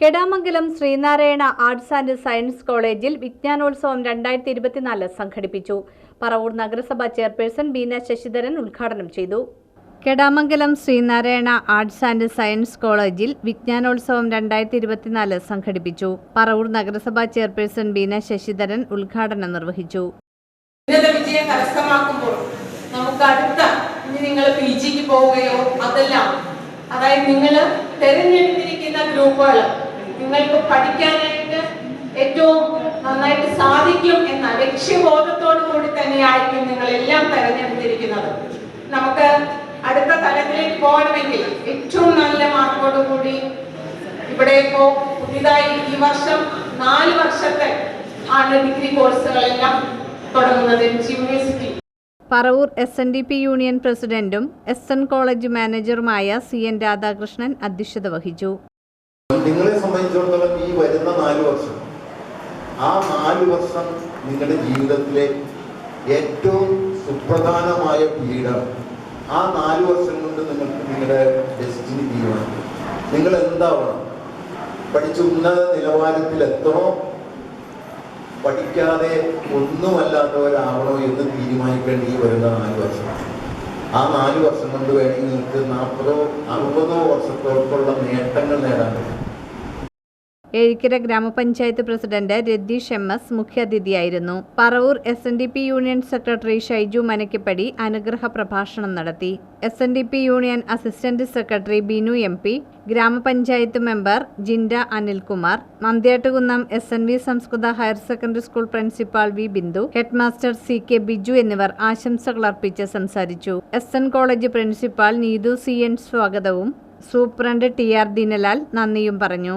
Kedamangalam Sreenarayana arts and science കോളേജിൽ വിജ്ഞാനോത്സവം രണ്ടായിരത്തി ഇരുപത്തിനാല് സംഘടിപ്പിച്ചു. പറവൂർ നഗരസഭ ചെയർപേഴ്സൺ ബീന ശശിധരൻ ഉദ്ഘാടനം ചെയ്തു. Kedamangalam Sreenarayana arts and science കോളേജിൽ വിജ്ഞാനോത്സവം രണ്ടായിരത്തി ഇരുപത്തിനാല് സംഘടിപ്പിച്ചു. പറവൂർ നഗരസഭാ ചെയർപേഴ്സൺ ബീന ശശിധരൻ ഉദ്ഘാടനം നിർവഹിച്ചു. ഉന്നത വിജയം കരസ്ഥമാക്കുമ്പോൾ നമുക്ക് അടുത്ത ഇനി നിങ്ങൾ പി ജിക്ക് പോവുകയോ അതെല്ലാം അതായത് നിങ്ങൾ തിരഞ്ഞെടുത്തിരിക്കുന്ന ഗ്രൂപ്പുകൾ നിങ്ങൾക്ക് പഠിക്കാനായിട്ട് ഏറ്റവും നന്നായിട്ട് സാധിക്കും എന്ന ലക്ഷ്യബോധത്തോടു കൂടി തന്നെയായിരിക്കും നിങ്ങൾ എല്ലാം തെരഞ്ഞെടുത്തിരിക്കുന്നത്. നമുക്ക് അടുത്ത തലത്തിലേക്ക് പോകണമെങ്കിൽ ഏറ്റവും നല്ല മാർക്കോട് കൂടി ഇവിടെ ഇപ്പോ പുതിയതായി ഈ വർഷം നാല് വർഷത്തെ ആണ് ഡിഗ്രി കോഴ്സുകളെല്ലാം തുടങ്ങുന്നത് university. Paravur S N D P union പ്രസിഡന്റും എസ് എൻ കോളേജ് മാനേജറുമായ സി എൻ രാധാകൃഷ്ണൻ അധ്യക്ഷത വഹിച്ചു. നിങ്ങളെ സംബന്ധിച്ചിടത്തോളം ഈ വരുന്ന നാല് വർഷം ആ നാല് വർഷം നിങ്ങളുടെ ജീവിതത്തിലെ ഏറ്റവും സുപ്രധാനമായ പീഠം ആ നാല് വർഷം കൊണ്ട് നിങ്ങൾക്ക് നിങ്ങളുടെ ഡെസ്റ്റിനി തീരുമാനിക്കും നിങ്ങൾ എന്താവണം? പഠിച്ച് ഉന്നത നിലവാരത്തിൽ എത്തണോ? പഠിക്കാതെ ഒന്നുമല്ലാത്തവരാവണോ എന്ന് തീരുമാനിക്കേണ്ട ഈ വരുന്ന നാല് വർഷമാണ് ആ നാല് വർഷം കൊണ്ട് വേണമെങ്കിൽ നിങ്ങൾക്ക് നാൽപ്പതോ അറുപതോ വർഷത്തോളമുള്ള നേട്ടങ്ങൾ നേടാൻ കഴിയും ഏഴിക്കര ഗ്രാമപഞ്ചായത്ത് president Ratheesh M S മുഖ്യാതിഥിയായിരുന്നു. Paravur S N D P union secretary Shaiju Manakkappady അനുഗ്രഹ പ്രഭാഷണം നടത്തി. S N D P union assistant secretary Binu M P ഗ്രാമപഞ്ചായത്ത് member Jinda Anilkumar Manthyattukunnam S N V സംസ്കൃത higher secondary school principal V Bindu headmaster C K Biju എന്നിവർ ആശംസകൾ അർപ്പിച്ച് സംസാരിച്ചു. S N college principal Neethu C N സ്വാഗതവും superintendent T R Dinalal നന്ദിയും പറഞ്ഞു.